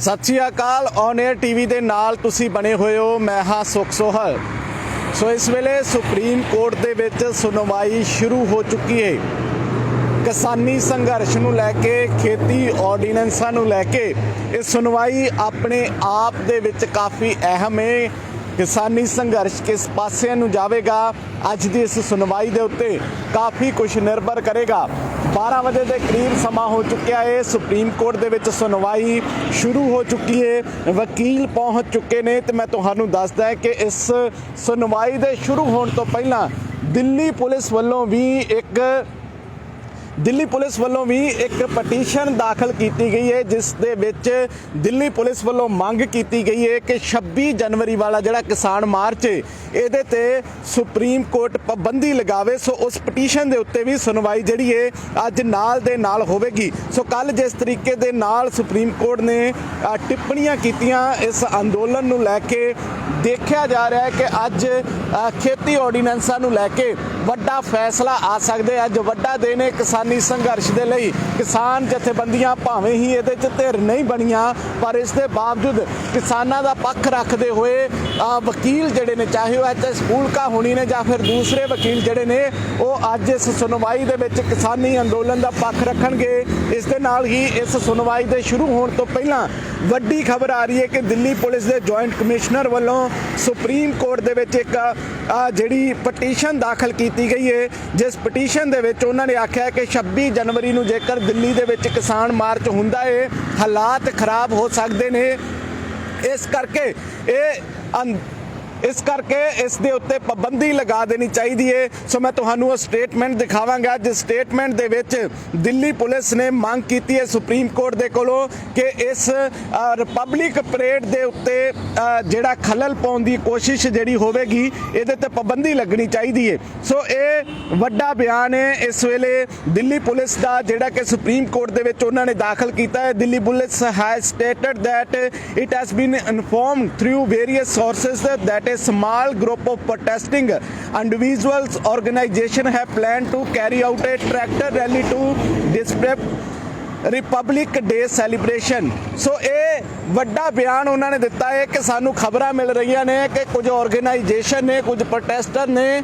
ਸਤਿ ਸ਼੍ਰੀ ਅਕਾਲ ਔਨ 에ਅਰ ਟੀਵੀ ਦੇ ਨਾਲ ਤੁਸੀਂ ਬਣੇ ਹੋਏ ਹੋ, ਮੈਂ ਹਾਂ ਸੁਖ ਸੋਹਲ। ਸੋ ਇਸ ਵੇਲੇ ਸੁਪਰੀਮ ਕੋਰਟ ਦੇ ਵਿੱਚ ਸੁਣਵਾਈ ਸ਼ੁਰੂ ਹੋ ਚੁੱਕੀ ਹੈ ਕਿਸਾਨੀ ਸੰਘਰਸ਼ ਨੂੰ ਲੈ ਕੇ, ਖੇਤੀ ਆਰਡੀਨੈਂਸਾਂ ਨੂੰ ਲੈ ਕੇ, ਇਹ ਸੁਣਵਾਈ ਆਪਣੇ ਆਪ ਦੇ ਵਿੱਚ ਕਾਫੀ ਅਹਿਮ ਹੈ ਕਿਸਾਨੀ ਸੰਘਰਸ਼ ਕਿਸ ਪਾਸੇ ਨੂੰ ਜਾਵੇਗਾ? ਅੱਜ ਦੀ ਇਸ ਸੁਣਵਾਈ ਦੇ ਉੱਤੇ ਕਾਫੀ ਕੁਝ ਨਿਰਭਰ ਕਰੇਗਾ। 12 ਵਜੇ ਦੇ ਕਰੀਬ ਸਮਾਂ ਹੋ ਚੁੱਕਿਆ ਹੈ ਸੁਪਰੀਮ ਕੋਰਟ ਦੇ ਵਿੱਚ ਸੁਣਵਾਈ ਸ਼ੁਰੂ ਹੋ ਚੁੱਕੀ ਹੈ ਵਕੀਲ ਪਹੁੰਚ ਚੁੱਕੇ ਨੇ ਤੇ ਮੈਂ ਤੁਹਾਨੂੰ ਦੱਸਦਾ ਹਾਂ ਕਿ ਇਸ ਸੁਣਵਾਈ ਦੇ ਸ਼ੁਰੂ ਹੋਣ ਤੋਂ ਪਹਿਲਾਂ ਦਿੱਲੀ ਪੁਲਿਸ ਵੱਲੋਂ ਵੀ ਇੱਕ ਦਿੱਲੀ ਪੁਲਿਸ ਵੱਲੋਂ ਵੀ ਇੱਕ ਪਟੀਸ਼ਨ ਦਾਖਲ ਕੀਤੀ ਗਈ ਹੈ, ਜਿਸ ਦੇ ਵਿੱਚ ਦਿੱਲੀ ਪੁਲਿਸ ਵੱਲੋਂ ਮੰਗ ਕੀਤੀ ਗਈ ਹੈ ਕਿ 26 ਜਨਵਰੀ ਵਾਲਾ ਜਿਹੜਾ ਕਿਸਾਨ ਮਾਰਚ ਹੈ, ਇਹਦੇ ਤੇ ਸੁਪਰੀਮ ਕੋਰਟ ਪਾਬੰਦੀ ਲਗਾਵੇ। ਸੋ ਉਸ ਪਟੀਸ਼ਨ ਦੇ ਉੱਤੇ ਵੀ ਸੁਣਵਾਈ ਜਿਹੜੀ ਹੈ, ਅੱਜ ਨਾਲ ਦੇ ਨਾਲ ਹੋਵੇਗੀ। ਸੋ ਕੱਲ ਜਿਸ ਤਰੀਕੇ ਦੇ ਨਾਲ ਸੁਪਰੀਮ ਕੋਰਟ ਨੇ ਟਿੱਪਣੀਆਂ ਕੀਤੀਆਂ ਇਸ ਅੰਦੋਲਨ ਨੂੰ ਲੈ ਕੇ, ਦੇਖਿਆ ਜਾ ਰਿਹਾ ਹੈ ਕਿ ਅੱਜ ਖੇਤੀ ਆਰਡੀਨੈਂਸਾਂ ਨੂੰ ਲੈ ਕੇ ਵੱਡਾ ਫੈਸਲਾ ਆ ਸਕਦੇ ਅੱਜ ਵੱਡਾ ਦਿਨ ਹੈ ਕਿਸਾਨੀ ਸੰਘਰਸ਼ ਦੇ ਲਈ। ਕਿਸਾਨ ਜਥੇਬੰਦੀਆਂ ਭਾਵੇਂ ਹੀ ਇਹਦੇ 'ਚ ਧਿਰ ਨਹੀਂ ਬਣੀਆਂ, ਪਰ ਇਸ ਦੇ ਬਾਵਜੂਦ ਕਿਸਾਨਾਂ ਦਾ ਪੱਖ ਰੱਖਦੇ ਹੋਏ ਵਕੀਲ ਜਿਹੜੇ ਨੇ, ਚਾਹੇ ਉਹ ਐਚਐਸ ਫੂਲਕਾ ਹੋਣੀ ਨੇ ਜਾਂ ਫਿਰ ਦੂਸਰੇ ਵਕੀਲ ਜਿਹੜੇ ਨੇ, ਉਹ ਅੱਜ ਇਸ ਸੁਣਵਾਈ ਦੇ ਵਿੱਚ ਕਿਸਾਨੀ ਅੰਦੋਲਨ ਦਾ ਪੱਖ ਰੱਖਣਗੇ। ਇਸ ਦੇ ਨਾਲ ਹੀ ਇਸ ਸੁਣਵਾਈ ਦੇ ਸ਼ੁਰੂ ਹੋਣ ਤੋਂ ਪਹਿਲਾਂ ਵੱਡੀ ਖਬਰ ਆ ਰਹੀ ਹੈ ਕਿ ਦਿੱਲੀ ਪੁਲਿਸ ਦੇ ਜੁਆਇੰਟ ਕਮਿਸ਼ਨਰ ਵੱਲੋਂ ਸੁਪਰੀਮ ਕੋਰਟ ਦੇ ਵਿੱਚ ਇੱਕ ਜਿਹੜੀ ਪਟੀਸ਼ਨ ਦਾਖਲ ਕੀਤੀ ਗਈ ਹੈ ਜਿਸ ਪਟੀਸ਼ਨ ਦੇ ਵਿੱਚ ਉਹਨਾਂ ਨੇ ਆਖਿਆ ਕਿ 26 ਜਨਵਰੀ ਨੂੰ ਜੇਕਰ ਦਿੱਲੀ ਦੇ ਵਿੱਚ ਕਿਸਾਨ ਮਾਰਚ ਹੁੰਦਾ ਹੈ ਹਾਲਾਤ ਖਰਾਬ ਹੋ ਸਕਦੇ ਨੇ। ਇਸ ਕਰਕੇ ਇਹ ਅੰ- ਇਸ ਕਰਕੇ ਇਸ ਦੇ ਉੱਤੇ ਪਾਬੰਦੀ ਲਗਾ ਦੇਣੀ ਚਾਹੀਦੀ ਹੈ ਸੋ ਮੈਂ ਤੁਹਾਨੂੰ ਉਹ ਸਟੇਟਮੈਂਟ ਦਿਖਾਵਾਂਗਾ, ਜਿਸ ਸਟੇਟਮੈਂਟ ਦੇ ਵਿੱਚ ਦਿੱਲੀ ਪੁਲਿਸ ਨੇ ਮੰਗ ਕੀਤੀ ਹੈ ਸੁਪਰੀਮ ਕੋਰਟ ਦੇ ਕੋਲੋਂ ਕਿ ਇਸ ਰਿਪਬਲਿਕ ਪਰੇਡ ਦੇ ਉੱਤੇ ਜਿਹੜਾ ਖਲਲ ਪਾਉਣ ਦੀ ਕੋਸ਼ਿਸ਼ ਜਿਹੜੀ ਹੋਵੇਗੀ, ਇਹਦੇ ਤੇ ਪਾਬੰਦੀ ਲੱਗਣੀ ਚਾਹੀਦੀ ਹੈ ਸੋ ਇਹ ਵੱਡਾ ਬਿਆਨ ਹੈ ਇਸ ਵੇਲੇ ਦਿੱਲੀ ਪੁਲਿਸ ਦਾ ਜਿਹੜਾ ਕਿ ਸੁਪਰੀਮ ਕੋਰਟ ਦੇ ਵਿੱਚ ਉਹਨਾਂ ਨੇ ਦਾਖਲ ਕੀਤਾ ਹੈ। Delhi police has stated that it has been informed through various sources that a small group of protesting individuals organization have planned to carry out a tractor rally to disrupt republic day celebration so ਇਹ ਵੱਡਾ ਬਿਆਨ ਉਹਨਾਂ ਨੇ ਦਿੱਤਾ ਹੈ ਕਿ ਸਾਨੂੰ ਖਬਰਾਂ ਮਿਲ ਰਹੀਆਂ ਨੇ ਕਿ ਕੁਝ ਆਰਗੇਨਾਈਜੇਸ਼ਨ ਨੇ, ਕੁਝ ਪ੍ਰੋਟੈਸਟਰ ਨੇ,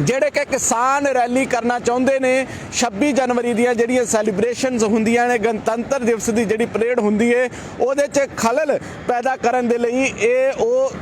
ਜਿਹੜੇ ਕਿ ਕਿਸਾਨ ਰੈਲੀ ਕਰਨਾ ਚਾਹੁੰਦੇ ਨੇ 26 ਜਨਵਰੀ ਦੀਆਂ ਜਿਹੜੀਆਂ ਸੈਲੀਬ੍ਰੇਸ਼ਨਸ ਹੁੰਦੀਆਂ ਨੇ, ਗਣਤੰਤਰ ਦਿਵਸ ਦੀ ਜਿਹੜੀ ਪਰੇਡ ਹੁੰਦੀ ਹੈ, ਉਹਦੇ 'ਚ ਖਲਲ ਪੈਦਾ ਕਰਨ ਦੇ ਲਈ ਇਹ ਉਹ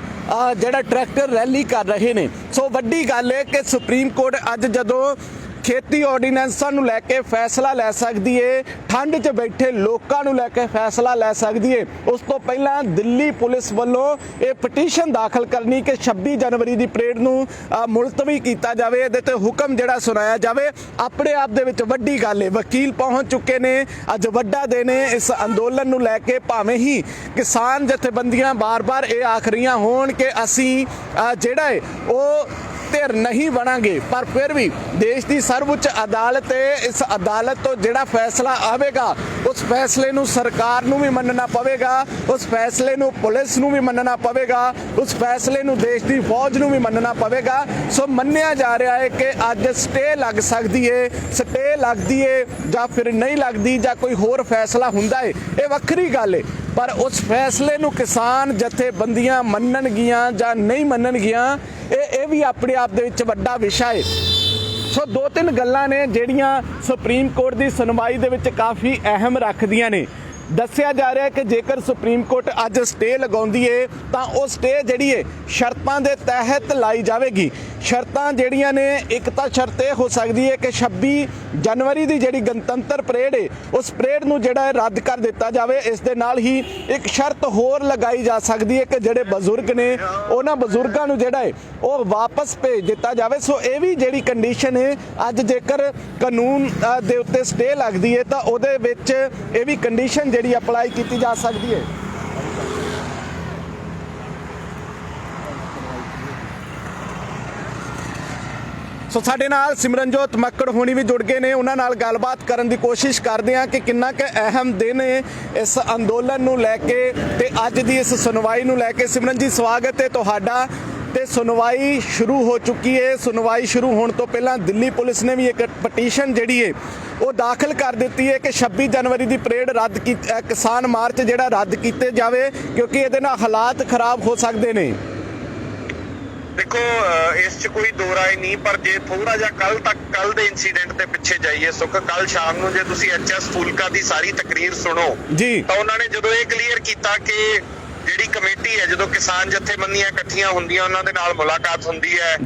ਜਿਹੜਾ ਟਰੈਕਟਰ ਰੈਲੀ ਕਰ ਰਹੇ ਨੇ। ਸੋ ਵੱਡੀ ਗੱਲ ਹੈ ਕਿ ਸੁਪਰੀਮ ਕੋਰਟ ਅੱਜ ਜਦੋਂ ਖੇਤੀ ਆਰਡੀਨੈਂਸਾਂ ਨੂੰ ਲੈ ਕੇ ਫੈਸਲਾ ਲੈ ਸਕਦੀ ਏ। ਠੰਡ 'ਚ ਬੈਠੇ ਲੋਕਾਂ ਨੂੰ ਲੈ ਕੇ ਫੈਸਲਾ ਲੈ ਸਕਦੀ ਏ। ਉਸ ਤੋਂ ਪਹਿਲਾਂ ਦਿੱਲੀ ਪੁਲਿਸ ਵੱਲੋਂ ਇਹ ਪਟੀਸ਼ਨ ਦਾਖਲ ਕਰਨੀ ਕਿ 26 ਜਨਵਰੀ ਦੀ ਪਰੇਡ ਨੂੰ ਮੁਲਤਵੀ ਕੀਤਾ ਜਾਵੇ। ਇਹਦੇ ਤੇ ਹੁਕਮ ਜਿਹੜਾ ਸੁਣਾਇਆ ਜਾਵੇ। ਆਪਣੇ ਆਪ ਦੇ ਵਿੱਚ ਵੱਡੀ ਗੱਲ ਏ। ਵਕੀਲ ਪਹੁੰਚ ਚੁੱਕੇ ਨੇ। ਅੱਜ ਵੱਡਾ ਦਿਨ ਏ। ਇਸ ਅੰਦੋਲਨ ਨੂੰ ਲੈ ਕੇ ਭਾਵੇਂ ਹੀ ਕਿਸਾਨ ਜਥੇਬੰਦੀਆਂ ਬਾਰ-ਬਾਰ ਇਹ ਆਖ ਰਹੀਆਂ ਹੋਣ ਕਿ ਅਸੀਂ ਜਿਹੜਾ ਏ, ਉਹ ਧਿਰ ਨਹੀਂ ਬਣਾਂਗੇ, ਪਰ ਫਿਰ ਵੀ ਦੇਸ਼ ਦੀ ਸਰਵਉੱਚ ਅਦਾਲਤ ਹੈ ਇਸ ਅਦਾਲਤ ਤੋਂ ਜਿਹੜਾ ਫੈਸਲਾ ਆਵੇਗਾ, ਉਸ ਫੈਸਲੇ ਨੂੰ ਸਰਕਾਰ ਨੂੰ ਵੀ ਮੰਨਣਾ ਪਵੇਗਾ, ਉਸ ਫੈਸਲੇ ਨੂੰ ਪੁਲਿਸ ਨੂੰ ਵੀ ਮੰਨਣਾ ਪਵੇਗਾ, ਉਸ ਫੈਸਲੇ ਨੂੰ ਦੇਸ਼ ਦੀ ਫੌਜ ਨੂੰ ਵੀ ਮੰਨਣਾ ਪਵੇਗਾ। ਸੋ ਮੰਨਿਆ ਜਾ ਰਿਹਾ ਹੈ ਕਿ ਅੱਜ ਸਟੇ ਲੱਗ ਸਕਦੀ ਹੈ ਸਟੇ ਲੱਗਦੀ ਹੈ ਜਾਂ ਫਿਰ ਨਹੀਂ ਲੱਗਦੀ ਜਾਂ ਕੋਈ ਹੋਰ ਫੈਸਲਾ ਹੁੰਦਾ ਹੈ ਇਹ ਵੱਖਰੀ ਗੱਲ ਹੈ ਪਰ ਉਸ ਫੈਸਲੇ ਨੂੰ ਕਿਸਾਨ ਜਥੇਬੰਦੀਆਂ ਮੰਨਣਗੀਆਂ ਜਾਂ ਨਹੀਂ ਮੰਨਣਗੀਆਂ, ਇਹ ਇਹ ਵੀ ਆਪਣੇ ਆਪ ਦੇ ਵਿੱਚ ਵੱਡਾ ਵਿਸ਼ਾ ਹੈ ਸੋ ਦੋ ਤਿੰਨ ਗੱਲਾਂ ਨੇ ਜਿਹੜੀਆਂ ਸੁਪਰੀਮ ਕੋਰਟ ਦੀ ਸੁਣਵਾਈ ਦੇ ਵਿੱਚ ਕਾਫੀ ਅਹਿਮ ਰੱਖਦੀਆਂ ਨੇ। ਦੱਸਿਆ ਜਾ ਰਿਹਾ ਹੈ ਕਿ ਜੇਕਰ ਸੁਪਰੀਮ ਕੋਰਟ ਅੱਜ ਸਟੇ ਲਗਾਉਂਦੀ ਏ, ਤਾਂ ਉਹ ਸਟੇ ਜਿਹੜੀ ਏ, ਸ਼ਰਤਾਂ ਦੇ ਤਹਿਤ ਲਾਈ ਜਾਵੇਗੀ। ਸ਼ਰਤਾਂ ਜਿਹੜੀਆਂ ਨੇ, ਇੱਕ ਤਾਂ ਸ਼ਰਤ ਇਹ ਹੋ ਸਕਦੀ ਹੈ ਕਿ 26 ਜਨਵਰੀ ਦੀ ਜਿਹੜੀ ਗਣਤੰਤਰ ਪਰੇਡ ਹੈ ਉਸ ਪਰੇਡ ਨੂੰ ਜਿਹੜਾ ਹੈ ਰੱਦ ਕਰ ਦਿੱਤਾ ਜਾਵੇ। ਇਸ ਦੇ ਨਾਲ ਹੀ ਇੱਕ ਸ਼ਰਤ ਹੋਰ ਲਗਾਈ ਜਾ ਸਕਦੀ ਹੈ ਕਿ ਜਿਹੜੇ ਬਜ਼ੁਰਗ ਨੇ, ਉਹਨਾਂ ਬਜ਼ੁਰਗਾਂ ਨੂੰ ਜਿਹੜਾ ਹੈ ਉਹ ਵਾਪਸ ਭੇਜ ਦਿੱਤਾ ਜਾਵੇ। ਸੋ ਇਹ ਵੀ ਜਿਹੜੀ ਕੰਡੀਸ਼ਨ ਹੈ ਅੱਜ ਜੇਕਰ ਕਾਨੂੰਨ ਦੇ ਉੱਤੇ ਸਟੇ ਲੱਗਦੀ ਹੈ ਤਾਂ ਉਹਦੇ ਵਿੱਚ ਇਹ ਵੀ ਕੰਡੀਸ਼ਨ ਜਿਹੜੀ ਅਪਲਾਈ ਕੀਤੀ ਜਾ ਸਕਦੀ ਹੈ ਸੋ ਸਾਡੇ ਨਾਲ ਸਿਮਰਨਜੋਤ ਮੱਕੜ ਹੋਣੀ ਵੀ ਜੁੜ ਗਏ ਨੇ। ਉਹਨਾਂ ਨਾਲ ਗੱਲਬਾਤ ਕਰਨ ਦੀ ਕੋਸ਼ਿਸ਼ ਕਰਦੇ ਹਾਂ ਕਿ ਕਿੰਨਾ ਕੁ ਅਹਿਮ ਦਿਨ ਹੈ ਇਸ ਅੰਦੋਲਨ ਨੂੰ ਲੈ ਕੇ ਤੇ ਅੱਜ ਦੀ ਇਸ ਸੁਣਵਾਈ ਨੂੰ ਲੈ ਕੇ। ਸਿਮਰਨ ਜੀ, ਸਵਾਗਤ ਹੈ ਤੁਹਾਡਾ। ਤੇ ਸੁਣਵਾਈ ਸ਼ੁਰੂ ਹੋ ਚੁੱਕੀ ਹੈ। ਸੁਣਵਾਈ ਸ਼ੁਰੂ ਹੋਣ ਤੋਂ ਪਹਿਲਾਂ ਦਿੱਲੀ ਪੁਲਿਸ ਨੇ ਵੀ ਇੱਕ ਪਟੀਸ਼ਨ ਜਿਹੜੀ ਹੈ, ਉਹ ਦਾਖਲ ਕਰ ਦਿੱਤੀ ਹੈ ਕਿ 26 ਜਨਵਰੀ ਦੀ ਪਰੇਡ ਰੱਦ ਕੀ ਕਿਸਾਨ ਮਾਰਚ ਜਿਹੜਾ ਰੱਦ ਕੀਤੇ ਜਾਵੇ, ਕਿਉਂਕਿ ਇਹਦੇ ਨਾਲ ਹਾਲਾਤ ਖਰਾਬ ਹੋ ਸਕਦੇ ਨੇ। ਦੇਖੋ ਇਸ 'ਚ ਕੋਈ ਦੋ ਰਾਏ ਨਹੀਂ ਪਰ ਜੇ ਥੋੜਾ ਜਿਹਾ ਕੱਲ ਤੱਕ ਕੱਲ ਦੇ ਇਨਸੀਡੈਂਟ ਤੇ ਪਿੱਛੇ ਜਾਈਏ ਸੁੱਖ ਕੱਲ ਸ਼ਾਮ ਨੂੰ ਜੇ ਤੁਸੀਂ ਐਚਐਸ ਫੂਲਕਾ ਦੀ ਸਾਰੀ ਤਕਰੀਰ ਸੁਣੋ ਜੀ। ਤਾਂ ਉਹਨਾਂ ਨੇ ਜਦੋਂ ਇਹ ਕਲੀਅਰ ਕੀਤਾ ਕਿ ਜਿਹੜੀ ਕਮੇਟੀ ਹੈ ਜਦੋਂ ਕਿਸਾਨ ਜਥੇਬੰਦੀਆਂ ਇਕੱਠੀਆਂ ਹੁੰਦੀਆਂ ਉਹਨਾਂ ਦੇ ਨਾਲ ਮੁਲਾਕਾਤ ਹੁੰਦੀ ਹੈ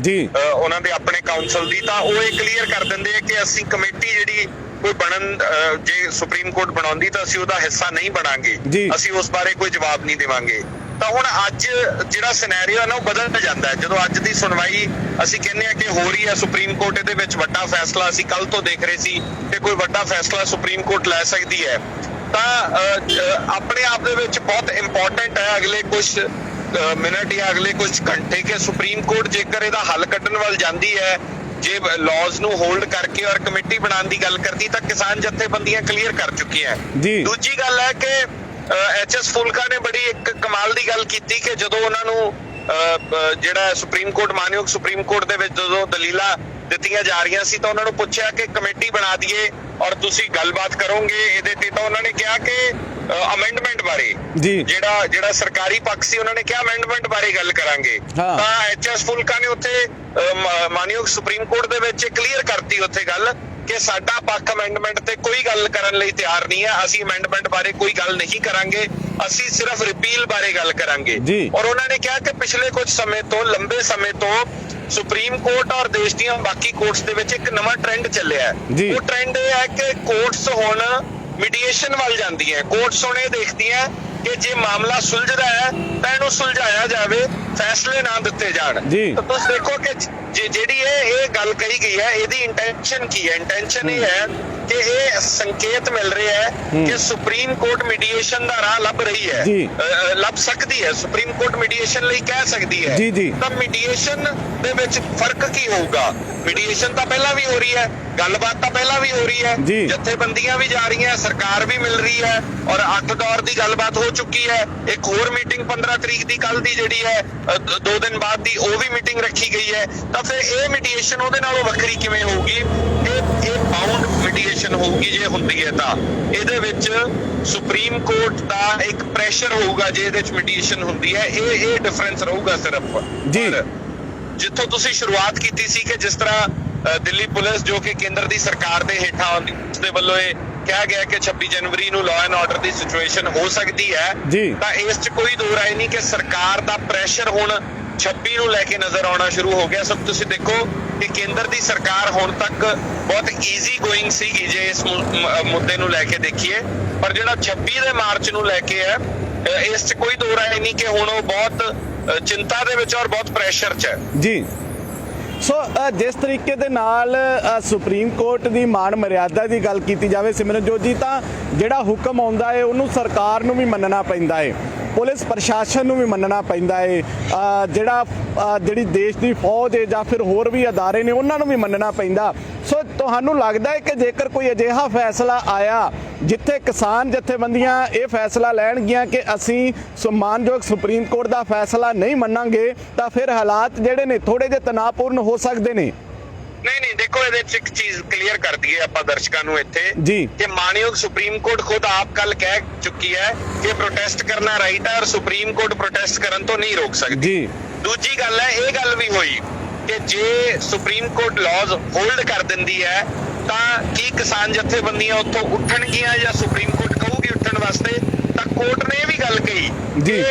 ਉਹਨਾਂ ਦੇ ਆਪਣੇ ਕਾਉਂਸਲ ਦੀ ਤਾਂ ਉਹ ਇਹ ਕਲੀਅਰ ਕਰ ਦਿੰਦੇ ਆ ਕਿ ਅਸੀਂ ਕਮੇਟੀ ਜਿਹੜੀ ਕੋਈ ਬਣਨ ਜੇ ਸੁਪਰੀਮ ਕੋਰਟ ਬਣਾਉਂਦੀ ਤਾਂ ਅਸੀਂ ਉਹਦਾ ਹਿੱਸਾ ਨਹੀਂ ਬਣਾਂਗੇ। ਅਸੀਂ ਉਸ ਬਾਰੇ ਕੋਈ ਜਵਾਬ ਨਹੀਂ ਦੇਵਾਂਗੇ। ਤਾਂ ਹੁਣ ਅੱਜ ਜਿਹੜਾ ਸਿਨੈਰੀਓ ਹੈ ਨਾ ਉਹ ਬਦਲ ਜਾਂਦਾ ਹੈ। ਜਦੋਂ ਅੱਜ ਦੀ ਸੁਣਵਾਈ ਅਸੀਂ ਕਹਿੰਦੇ ਆ ਕਿ ਹੋ ਰਹੀ ਹੈ ਸੁਪਰੀਮ ਕੋਰਟ ਇਹਦੇ ਵਿੱਚ ਵੱਡਾ ਫੈਸਲਾ ਅਸੀਂ ਕੱਲ ਤੋਂ ਦੇਖ ਰਹੇ ਸੀ ਕਿ ਕੋਈ ਵੱਡਾ ਫੈਸਲਾ ਸੁਪਰੀਮ ਕੋਰਟ ਲੈ ਸਕਦੀ ਹੈ। ਤਾਂ ਆਪਣੇ ਆਪ ਦੇ ਵਿੱਚ ਬਹੁਤ ਇੰਪੋਰਟੈਂਟ ਹੈ ਅਗਲੇ ਕੁਝ ਮਿੰਟ ਜਾਂ ਅਗਲੇ ਕੁਝ ਘੰਟੇ ਕਿ ਸੁਪਰੀਮ ਕੋਰਟ ਜੇਕਰ ਇਹਦਾ ਹੱਲ ਕੱਢਣ ਵੱਲ ਜਾਂਦੀ ਹੈ ਜੇ ਲਾਜ਼ ਨੂੰ ਹੋਲਡ ਕਰਕੇ ਔਰ ਕਮੇਟੀ ਬਣਾਉਣ ਦੀ ਗੱਲ ਕਰਦੀ ਤਾਂ ਕਿਸਾਨ ਜਥੇਬੰਦੀਆਂ ਕਲੀਅਰ ਕਰ ਚੁੱਕੀਆਂ। ਜੀ। ਦੂਜੀ ਗੱਲ ਹੈ ਕਿ ਐਚਐਸ ਫੁਲਕਾ ਨੇ ਬੜੀ ਇੱਕ ਕਮਾਲ ਦੀ ਗੱਲ ਕੀਤੀ ਕਿ ਜਦੋਂ ਉਹਨਾਂ ਨੂੰ ਜਿਹੜਾ ਸੁਪਰੀਮ ਕੋਰਟ ਮਾਨਯੋਗ ਸੁਪਰੀਮ ਕੋਰਟ ਦੇ ਵਿੱਚ ਜਦੋਂ ਦਲੀਲਾਂ ਦਿੱਤੀਆਂ ਜਾ ਰਹੀਆਂ ਸੀ ਤਾਂ ਉਹਨਾਂ ਨੂੰ ਪੁੱਛਿਆ ਕਿ ਕਮੇਟੀ ਬਣਾ ਦਈਏ ਔਰ ਤੁਸੀਂ ਗੱਲਬਾਤ ਕਰੋਗੇ ਇਹਦੇ ਤੇ ਤਾਂ ਉਹਨਾਂ ਨੇ ਕਿਹਾ ਕਿ ਅਮੈਂਡਮੈਂਟ ਬਾਰੇ। ਜਿਹੜਾ ਜਿਹੜਾ ਸਰਕਾਰੀ ਪੱਖ ਸੀ ਉਹਨਾਂ ਨੇ ਕਿਹਾ ਅਮੈਂਡਮੈਂਟ ਬਾਰੇ ਗੱਲ ਕਰਾਂਗੇ। ਤਾਂ ਐਚਐਸ ਫੁਲਕਾ ਨੇ ਉੱਥੇ ਮਾਨਯੋਗ ਸੁਪਰੀਮ ਕੋਰਟ ਦੇ ਵਿੱਚ ਕਲੀਅਰ ਕਰਤੀ ਉੱਥੇ ਗੱਲ ਕਿ ਸਾਡਾ ਪੱਖ ਅਮੈਂਡਮੈਂਟ ਤੇ ਕੋਈ ਗੱਲ ਕਰਨ ਲਈ ਤਿਆਰ ਨਹੀਂ ਹੈ ਅਸੀਂ ਅਮੈਂਡਮੈਂਟ ਬਾਰੇ ਕੋਈ ਗੱਲ ਨਹੀਂ ਕਰਾਂਗੇ ਅਸੀਂ ਸਿਰਫ ਰਿਪੀਲ ਬਾਰੇ ਗੱਲ ਕਰਾਂਗੇ। ਔਰ ਉਹਨਾਂ ਨੇ ਕਿਹਾ ਕਿ ਪਿਛਲੇ ਕੁਝ ਸਮੇਂ ਤੋਂ ਲੰਬੇ ਸਮੇਂ ਤੋਂ ਸੁਪਰੀਮ ਕੋਰਟ ਔਰ ਦੇਸ਼ ਦੀਆਂ ਬਾਕੀ ਕੋਰਟਸ ਦੇ ਵਿੱਚ ਇੱਕ ਨਵਾਂ ਟ੍ਰੈਂਡ ਚੱਲਿਆ ਹੈ। ਉਹ ਟ੍ਰੈਂਡ ਇਹ ਹੈ ਕਿ ਕੋਰਟਸ ਹੁਣ ਮੀਡੀਏਸ਼ਨ ਵੱਲ ਜਾਂਦੀਆਂ ਕੋਰਟਸ ਹੁਣ ਇਹ ਦੇਖਦੀਆਂ ਕਿ ਜੇ ਮਾਮਲਾ ਸੁਲਝਦਾ ਹੈ ਤਾਂ ਇਹਨੂੰ ਸੁਲਝਾਇਆ ਜਾਵੇ ਫੈਸਲੇ ਨਾ ਦਿੱਤੇ ਜਾਣ। ਤਾਂ ਤੁਸੀਂ ਦੇਖੋ ਕਿ ਜਿਹੜੀ ਇਹ ਇਹ ਗੱਲ ਕਹੀ ਗਈ ਹੈ ਇਹਦੀ ਇੰਟੈਂਸ਼ਨ ਕੀ ਹੈ? ਇੰਟੈਂਸ਼ਨ ਇਹ ਹੈ ਕਿ ਇਹ ਸੰਕੇਤ ਮਿਲ ਰਿਹਾ ਹੈ ਕਿ ਸੁਪਰੀਮ ਕੋਰਟ ਮੀਡੀਏਸ਼ਨ ਦਾ ਰਾਹ ਲੱਭ ਰਹੀ ਹੈ। ਲੱਭ ਸਕਦੀ ਹੈ। ਸੁਪਰੀਮ ਕੋਰਟ ਮੀਡੀਏਸ਼ਨ ਲਈ ਕਹਿ ਸਕਦੀ ਹੈ। ਤਾਂ ਮੀਡੀਏਸ਼ਨ ਦੇ ਵਿੱਚ ਫ਼ਰਕ ਕੀ ਹੋਊਗਾ? ਮੀਡੀਏਸ਼ਨ ਤਾਂ ਪਹਿਲਾਂ ਵੀ ਹੋ ਰਹੀ ਹੈ। ਗੱਲਬਾਤ ਤਾਂ ਪਹਿਲਾਂ ਵੀ ਹੋ ਰਹੀ ਹੈ। ਜਥੇਬੰਦੀਆਂ ਵੀ ਜਾ ਰਹੀਆਂ ਸਰਕਾਰ ਵੀ ਮਿਲ ਰਹੀ ਹੈ ਔਰ ਅੱਠ ਦੌਰ ਦੀ ਗੱਲਬਾਤ ਹੋ ਚੁੱਕੀ ਹੈ। ਇੱਕ ਹੋਰ ਮੀਟਿੰਗ 15 ਤਰੀਕ ਦੀ ਕੱਲ ਦੀ ਜਿਹੜੀ ਹੈ ਦੋ ਦਿਨ ਬਾਅਦ ਦੀ ਉਹ ਵੀ ਮੀਟਿੰਗ ਰੱਖੀ ਗਈ ਹੈ। ਤਾਂ ਫਿਰ ਇਹ ਮੀਡੀਏਸ਼ਨ ਉਹਦੇ ਨਾਲੋਂ ਵੱਖਰੀ ਕਿਵੇਂ ਹੋਊਗੀ? ਇਹ ਇਹ ਬਾਉਂਡ ਮੀਡੀਏਸ਼ਨ ਹੋਊਗੀ ਜੇ ਹੁੰਦੀ ਹੈ ਤਾਂ ਇਹਦੇ ਵਿੱਚ ਸੁਪਰੀਮ ਕੋਰਟ ਦਾ ਇੱਕ ਪ੍ਰੈਸ਼ਰ ਹੋਊਗਾ ਜੇ ਇਹਦੇ ਵਿੱਚ ਮੀਡੀਏਸ਼ਨ ਹੁੰਦੀ ਹੈ ਇਹ ਇਹ ਡਿਫਰੈਂਸ ਰਹੂਗਾ ਸਿਰਫ ਜੀ। ਜਿੱਥੋਂ ਤੁਸੀਂ ਸ਼ੁਰੂਆਤ ਕੀਤੀ ਸੀ ਕਿ ਜਿਸ ਤਰ੍ਹਾਂ ਦਿੱਲੀ ਪੁਲਿਸ ਜੋ ਕਿ ਕੇਂਦਰ ਦੀ ਸਰਕਾਰ ਦੇ ਹੇਠਾਂ ਆਉਂਦੀ ਉਸ ਦੇ ਵੱਲੋਂ ਇਹ ਕਿਹਾ ਗਿਆ ਕਿ 26 ਜਨਵਰੀ ਨੂੰ ਲਾਅ ਐਂਡ ਆਰਡਰ ਦੀ ਸਿਚੁਏਸ਼ਨ ਹੋ ਸਕਦੀ ਹੈ। ਤਾਂ ਇਸ 'ਚ ਕੋਈ ਦੋ ਰਾਏ ਨਹੀਂ ਕਿ ਸਰਕਾਰ ਦਾ ਪ੍ਰੈਸ਼ਰ ਹੁਣ 26 ਨੂੰ ਲੈ ਕੇ ਨਜ਼ਰ ਆਉਣਾ ਸ਼ੁਰੂ ਹੋ ਗਿਆ। ਸਭ ਤੁਸੀਂ ਦੇਖੋ ਕਿ ਕੇਂਦਰ ਦੀ ਸਰਕਾਰ ਹੁਣ ਤੱਕ ਬਹੁਤ ਈਜ਼ੀ ਗੋਇੰਗ ਸੀਗੀ ਜੇ ਇਸ ਮੁੱਦੇ ਨੂੰ ਲੈ ਕੇ ਦੇਖੀਏ। ਪਰ ਜਿਹੜਾ 26 ਦੇ ਮਾਰਚ ਨੂੰ ਲੈ ਕੇ ਹੈ ਇਸ 'ਚ ਕੋਈ ਦੋ ਰਾਏ ਨਹੀਂ ਕਿ ਹੁਣ ਉਹ ਬਹੁਤ ਚਿੰਤਾ ਦੇ ਵਿੱਚ ਔਰ ਬਹੁਤ ਪ੍ਰੈਸ਼ਰ 'ਚ ਹੈ। ਜੀ। ਸੋ ਜਿਸ ਤਰੀਕੇ ਦੇ ਨਾਲ ਸੁਪਰੀਮ ਕੋਰਟ ਦੀ ਮਾਨ ਮਰਿਆਦਾ ਦੀ ਗੱਲ ਕੀਤੀ ਜਾਵੇ ਸਿਮਰਨਜੋਤ ਜੀ, ਤਾਂ ਜਿਹੜਾ ਹੁਕਮ ਆਉਂਦਾ ਹੈ, ਉਹਨੂੰ ਸਰਕਾਰ ਨੂੰ ਵੀ ਮੰਨਣਾ ਪੈਂਦਾ ਹੈ। ਪੁਲਿਸ ਪ੍ਰਸ਼ਾਸਨ ਨੂੰ ਵੀ ਮੰਨਣਾ ਪੈਂਦਾ ਏ। ਜਿਹੜਾ ਜਿਹੜੀ ਦੇਸ਼ ਦੀ ਫੌਜ ਏ ਜਾਂ ਫਿਰ ਹੋਰ ਵੀ ਅਦਾਰੇ ਨੇ, ਉਹਨਾਂ ਨੂੰ ਵੀ ਮੰਨਣਾ ਪੈਂਦਾ। ਸੋ ਤੁਹਾਨੂੰ ਲੱਗਦਾ ਹੈ ਕਿ ਜੇਕਰ ਕੋਈ ਅਜਿਹਾ ਫੈਸਲਾ ਆਇਆ, ਜਿੱਥੇ ਕਿਸਾਨ ਜਥੇਬੰਦੀਆਂ ਇਹ ਫੈਸਲਾ ਲੈਣਗੀਆਂ ਕਿ ਅਸੀਂ ਸਨਮਾਨਯੋਗ ਸੁਪਰੀਮ ਕੋਰਟ ਦਾ ਫੈਸਲਾ ਨਹੀਂ ਮੰਨਾਂਗੇ, ਤਾਂ ਫਿਰ ਹਾਲਾਤ ਜਿਹੜੇ ਨੇ ਥੋੜੇ ਜਿਹੇ ਤਣਾਅਪੂਰਨ ਹੋ ਸਕਦੇ ਨੇ। ਨਹੀਂ ਨਹੀਂ ਦੇਖੋ ਇਹਦੇ ਵਿੱਚ ਇੱਕ ਚੀਜ਼ ਕਲੀਅਰ ਕਰ ਦਈਏ ਆਪਾਂ ਦਰਸ਼ਕਾਂ ਨੂੰ ਇੱਥੇ ਜੀ। ਕਿ ਮਾਨਯੋਗ ਸੁਪਰੀਮ ਕੋਰਟ ਖੁਦ ਆਪ ਕੱਲ ਕਹਿ ਚੁੱਕੀ ਹੈ ਕਿ ਪ੍ਰੋਟੈਸਟ ਕਰਨਾ ਰਾਈਟ ਹੈ ਔਰ ਸੁਪਰੀਮ ਕੋਰਟ ਪ੍ਰੋਟੈਸਟ ਕਰਨ ਤੋਂ ਨਹੀਂ ਰੋਕ ਸਕਦੀ ਜੀ ਦੂਜੀ ਗੱਲ ਹੈ ਇਹ ਗੱਲ ਵੀ ਹੋਈ ਕਿ ਜੇ ਸੁਪਰੀਮ ਕੋਰਟ ਲਾਜ਼ ਹੋਲਡ ਕਰ ਦਿੰਦੀ ਹੈ ਤਾਂ ਕੀ ਕਿਸਾਨ ਜਥੇਬੰਦੀਆਂ ਉੱਥੋਂ ਉੱਠਣਗੀਆਂ ਜਾਂ ਸੁਪਰੀਮ ਕੋਰਟ ਕਹੂਗੀ ਉੱਠਣ ਵਾਸਤੇ ਤਾਂ ਕੋਰਟ ਨੇ ਇਹ ਵੀ ਗੱਲ ਕਹੀ ਜੀ।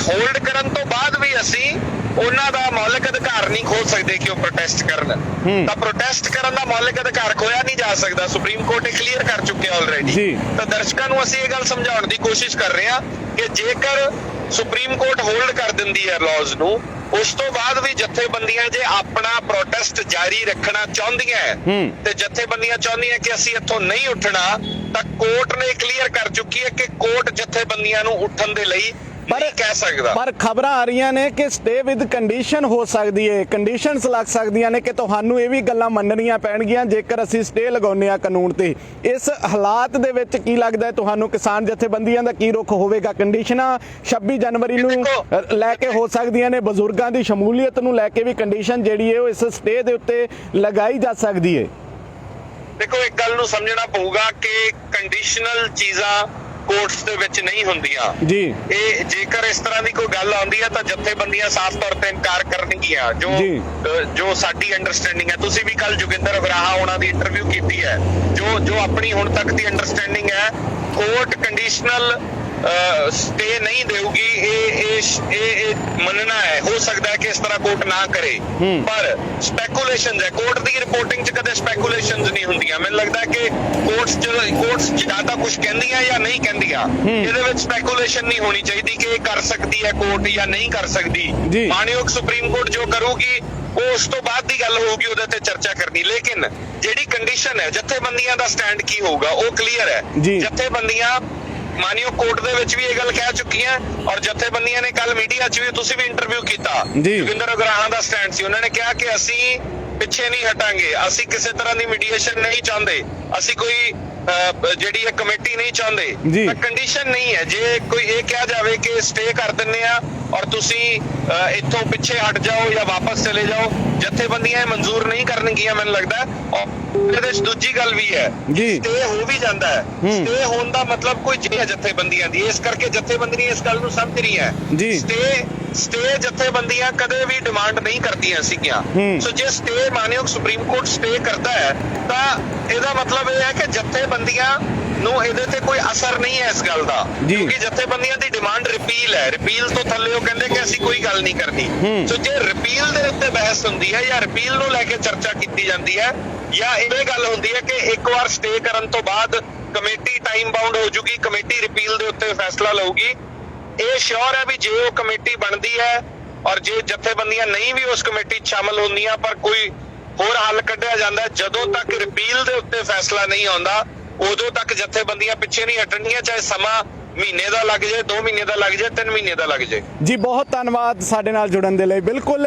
ਹੋਲਡ ਕਰਨ ਤੋਂ ਬਾਅਦ ਵੀ ਅਸੀਂ ਉਹਨਾਂ ਦਾ ਮੌਲਿਕ ਅਧਿਕਾਰ ਨਹੀਂ ਖੋ ਸਕਦੇ ਕਿ ਉਹ ਪ੍ਰੋਟੈਸਟ ਕਰਨ। ਤਾਂ ਪ੍ਰੋਟੈਸਟ ਕਰਨ ਦਾ ਮੌਲਿਕ ਅਧਿਕਾਰ ਖੋਇਆ ਨਹੀਂ ਜਾ ਸਕਦਾ ਸੁਪਰੀਮ ਕੋਰਟ ਇਹ ਕਲੀਅਰ ਕਰ ਚੁੱਕਿਆ। ਆਲਰੇਡੀ ਤਾਂ ਦਰਸ਼ਕਾਂ ਨੂੰ ਅਸੀਂ ਇਹ ਗੱਲ ਸਮਝਾਉਣ ਦੀ ਕੋਸ਼ਿਸ਼ ਕਰ ਰਹੇ ਹਾਂ ਕਿ ਜੇਕਰ ਸੁਪਰੀਮ ਕੋਰਟ ਹੋਲਡ ਕਰ ਦਿੰਦੀ ਹੈ ਲਾਜ਼ ਨੂੰ ਉਸ ਤੋਂ ਬਾਅਦ ਵੀ ਜਥੇਬੰਦੀਆਂ ਜੇ ਆਪਣਾ ਪ੍ਰੋਟੈਸਟ ਜਾਰੀ ਰੱਖਣਾ ਚਾਹੁੰਦੀਆਂ ਹੂੰ। ਤੇ ਜਥੇਬੰਦੀਆਂ ਚਾਹੁੰਦੀਆਂ ਕਿ ਅਸੀਂ ਇੱਥੋਂ ਨਹੀਂ ਉੱਠਣਾ ਤਾਂ ਕੋਰਟ ਨੇ ਕਲੀਅਰ ਕਰ ਚੁੱਕੀ ਹੈ ਕਿ ਕੋਰਟ ਜਥੇਬੰਦੀਆਂ ਨੂੰ ਉੱਠਣ ਦੇ ਲਈ ਨਹੀਂ ਕਹਿ ਸਕਦਾ। ਪਰ ਖਬਰਾਂ ਆ ਰਹੀਆਂ ਨੇ ਕਿ ਸਟੇ ਵਿਦ ਕੰਡੀਸ਼ਨ ਹੋ ਸਕਦੀ ਹੈ ਕੰਡੀਸ਼ਨਸ ਲੱਗ ਸਕਦੀਆਂ ਨੇ ਕਿ ਤੁਹਾਨੂੰ ਇਹ ਵੀ ਗੱਲਾਂ ਮੰਨਣੀਆਂ ਪੈਣਗੀਆਂ ਜੇਕਰ ਅਸੀਂ ਸਟੇ ਲਗਾਉਂਦੇ ਆ ਕਾਨੂੰਨ ਤੇ। ਇਸ ਹਾਲਾਤ ਦੇ ਵਿੱਚ ਕੀ ਲੱਗਦਾ ਤੁਹਾਨੂੰ ਕਿਸਾਨ ਜਥੇਬੰਦੀਆਂ ਦਾ ਕੀ ਰੁਖ ਹੋਵੇਗਾ? ਕੰਡੀਸ਼ਨਾਂ 26 ਜਨਵਰੀ ਨੂੰ ਲੈ ਕੇ ਹੋ ਸਕਦੀਆਂ ਨੇ। ਬਜ਼ੁਰਗਾਂ ਦੀ ਸ਼ਮੂਲੀਅਤ ਨੂੰ ਲੈ ਕੇ ਵੀ ਕੰਡੀਸ਼ਨ ਜਿਹੜੀ ਹੈ ਉਹ ਇਸ ਸਟੇ ਦੇ ਉੱਤੇ ਲਗਾਈ ਜਾ ਸਕਦੀ ਹੈ ਦੇਖੋ ਇੱਕ ਗੱਲ ਨੂੰ ਸਮਝਣਾ ਪਊਗਾ ਕਿ ਕੰਡੀਸ਼ਨਲ ਚੀਜ਼ਾਂ ਕੋਰਟਸ ਦੇ ਵਿੱਚ ਨਹੀਂ ਹੁੰਦੀਆਂ। ਜੀ। ਇਹ ਜੇਕਰ ਇਸ ਤਰ੍ਹਾਂ ਦੀ ਕੋਈ ਗੱਲ ਆਉਂਦੀ ਹੈ ਤਾਂ ਜਥੇਬੰਦੀਆਂ ਸਾਫ਼ ਤੌਰ ਤੇ ਇਨਕਾਰ ਕਰਨਗੀਆਂ। ਜੋ ਜੀ। ਸਾਡੀ ਅੰਡਰਸਟੈਂਡਿੰਗ ਹੈ। ਤੁਸੀਂ ਵੀ ਕੱਲ ਜੋਗਿੰਦਰ ਅਗਰਾਹਾ ਉਹਨਾਂ ਦੀ ਇੰਟਰਵਿਊ ਕੀਤੀ ਹੈ। ਜੋ ਜੋ ਆਪਣੀ ਹੁਣ ਤੱਕ ਦੀ ਅੰਡਰਸਟੈਂਡਿੰਗ ਹੈ ਕੋਰਟ ਕੰਡੀਸ਼ਨਲ ਸਟੇ ਨਹੀਂ ਦੇਊਗੀ ਇਹ ਇਹ ਇਹ ਮੰਨਣਾ ਹੈ। ਹੋ ਸਕਦਾ ਹੈ ਕਿ ਇਸ ਤਰ੍ਹਾਂ ਕੋਰਟ ਨਾ ਕਰੇ। ਪਰ ਸਪੈਕੂਲੇਸ਼ਨਸ ਹੈ। ਕੋਰਟ ਦੀ ਰਿਪੋਰਟਿੰਗ 'ਚ ਕਦੇ ਸਪੈਕੂਲੇਸ਼ਨਸ ਨਹੀਂ ਹੁੰਦੀਆਂ। ਮੈਨੂੰ ਲੱਗਦਾ ਹੈ ਕਿ ਕੋਰਟਸ 'ਚ ਕੋਰਟਸ ਜ਼ਿਆਦਾ ਕੁਝ ਕਹਿੰਦੀਆਂ ਜਾਂ ਨਹੀਂ ਕਹਿੰਦੀਆਂ। ਇਹਦੇ ਵਿੱਚ ਸਪੈਕੂਲੇਸ਼ਨ ਨਹੀਂ ਹੋਣੀ ਚਾਹੀਦੀ ਕਿ ਇਹ ਕਰ ਸਕਦੀ ਹੈ ਕੋਰਟ ਜਾਂ ਨਹੀਂ ਕਰ ਸਕਦੀ। ਮਾਨਯੋਗ ਸੁਪਰੀਮ ਕੋਰਟ ਜੋ ਕਰੂਗੀ ਉਹ ਉਸ ਤੋਂ ਬਾਅਦ ਦੀ ਗੱਲ ਹੋਊਗੀ ਉਹਦੇ ਤੇ ਚਰਚਾ ਕਰਨੀ। ਲੇਕਿਨ ਜਿਹੜੀ ਕੰਡੀਸ਼ਨ ਹੈ ਜਥੇਬੰਦੀਆਂ ਦਾ ਸਟੈਂਡ ਕੀ ਹੋਊਗਾ ਉਹ ਕਲੀਅਰ ਹੈ। ਜਥੇਬੰਦੀਆਂ ਮਾਨਯੋਗ ਕੋਰਟ ਦੇ ਵਿੱਚ ਵੀ ਇਹ ਗੱਲ ਕਹਿ ਚੁੱਕੀਆਂ ਔਰ ਜਥੇਬੰਦੀਆਂ ਨੇ ਕੱਲ ਮੀਡੀਆ 'ਚ ਵੀ ਤੁਸੀਂ ਵੀ ਇੰਟਰਵਿਊ ਕੀਤਾ। ਜੋਗਿੰਦਰ ਅਗਰਾਹਾਂ ਦਾ ਸਟੈਂਡ ਸੀ। ਉਹਨਾਂ ਨੇ ਕਿਹਾ ਕਿ ਅਸੀਂ ਪਿੱਛੇ ਨਹੀਂ ਹਟਾਂਗੇ। ਅਸੀਂ ਕਿਸੇ ਤਰ੍ਹਾਂ ਦੀ ਮੀਡੀਏਸ਼ਨ ਨਹੀਂ ਚਾਹੁੰਦੇ। ਅਸੀਂ ਕੋਈ ਜਿਹੜੀ ਹੈ ਕਮੇਟੀ ਨਹੀਂ ਚਾਹੁੰਦੇ। ਤਾਂ ਕੰਡੀਸ਼ਨ ਨਹੀਂ ਹੈ। ਜੇ ਕੋਈ ਇਹ ਕਿਹਾ ਜਾਵੇ ਕਿ ਸਟੇ ਕਰ ਦਿੰਨੇ ਆ ਔਰ ਤੁਸੀਂ ਇੱਥੋਂ ਪਿੱਛੇ ਹਟ ਜਾਓ ਜਾਂ ਵਾਪਸ ਚਲੇ ਜਾਓ ਜਥੇਬੰਦੀਆਂ ਇਹ ਮਨਜ਼ੂਰ ਨਹੀਂ ਕਰਨਗੀਆਂ ਮੈਨੂੰ ਲੱਗਦਾ ਹੈ। ਇਹਦੇ ਵਿੱਚ ਦੂਜੀ ਗੱਲ ਵੀ ਹੈ ਜੀ। ਸਟੇ ਹੋ ਵੀ ਜਾਂਦਾ ਹੈ ਹੂੰ। ਸਟੇ ਹੋਣ ਦਾ ਮਤਲਬ ਕੋਈ ਹੈ ਜਥੇਬੰਦੀਆਂ ਦੀ ਇਸ ਕਰਕੇ ਜਥੇਬੰਦੀਆਂ ਇਸ ਗੱਲ ਨੂੰ ਸਮਝ ਰਹੀਆਂ ਜੀ। ਸਟੇ ਸਟੇ ਜਥੇਬੰਦੀਆਂ ਕਦੇ ਵੀ ਡਿਮਾਂਡ ਨਹੀਂ ਕਰਦੀਆਂ ਸੀਗੀਆਂ ਹੂੰ। ਸੋ ਜੇ ਸਟੇ ਮਾਨਯੋਗ ਸੁਪਰੀਮ ਕੋਰਟ ਸਟੇ ਕਰਦਾ ਹੈ ਤਾਂ ਇਹਦਾ ਮਤਲਬ ਇਹ ਹੈ ਕਿ ਜਥੇਬੰਦੀਆਂ ਨੂੰ ਇਹਦੇ ਤੇ ਕੋਈ ਅਸਰ ਨਹੀਂ ਹੈ ਇਸ ਗੱਲ ਦਾ। ਕਿਉਂਕਿ ਜਥੇਬੰਦੀਆਂ ਦੀ ਡਿਮਾਂਡ ਰਿਪੀਲ ਹੈ ਰਿਪੀਲ ਤੋਂ ਥੱਲੇ ਉਹ ਕਹਿੰਦੇ ਕਿ ਅਸੀਂ ਕੋਈ ਗੱਲ ਨਹੀਂ ਕਰਨੀ। ਸੋ ਜੇ ਰਿਪੀਲ ਦੇ ਉੱਤੇ ਬਹਿਸ ਹੁੰਦੀ ਹੈ ਜਾਂ ਰਿਪੀਲ ਨੂੰ ਲੈ ਕੇ ਚਰਚਾ ਕੀਤੀ ਜਾਂਦੀ ਹੈ ਜਾਂ ਇਹ ਗੱਲ ਹੁੰਦੀ ਹੈ ਕਿ ਇੱਕ ਵਾਰ ਸਟੇ ਕਰਨ ਤੋਂ ਬਾਅਦ ਕਮੇਟੀ ਟਾਈਮ ਬਾਉਂਡ ਹੋ ਜੂਗੀ ਕਮੇਟੀ ਰਿਪੀਲ ਦੇ ਉੱਤੇ ਫੈਸਲਾ ਲਊਗੀ ਇਹ ਸ਼ੋਰ ਹੈ ਵੀ ਜੇ ਉਹ ਕਮੇਟੀ ਬਣਦੀ ਹੈ ਔਰ ਜੇ ਜਥੇਬੰਦੀਆਂ ਨਹੀਂ ਵੀ ਉਸ ਕਮੇਟੀ 'ਚ ਸ਼ਾਮਲ ਹੁੰਦੀਆਂ ਪਰ ਕੋਈ ਹੋਰ ਹੱਲ ਕੱਢਿਆ ਜਾਂਦਾ ਜਦੋਂ ਤੱਕ ਰਿਪੀਲ ਦੇ ਉੱਤੇ ਫੈਸਲਾ ਨਹੀਂ ਆਉਂਦਾ ਉਦੋਂ ਤੱਕ ਜਥੇਬੰਦੀਆਂ ਪਿੱਛੇ ਨਹੀਂ ਹਟਣਗੀਆਂ ਚਾਹੇ ਸਮਾਂ ਮਹੀਨੇ ਦਾ ਲੱਗ ਜਾਏ 2 ਮਹੀਨੇ ਦਾ ਲੱਗ ਜਾਏ 3 ਮਹੀਨੇ ਦਾ ਲੱਗ ਜਾਏ। ਜੀ, ਬਹੁਤ ਧੰਨਵਾਦ ਸਾਡੇ ਨਾਲ ਜੁੜਨ ਦੇ ਲਈ। ਬਿਲਕੁਲ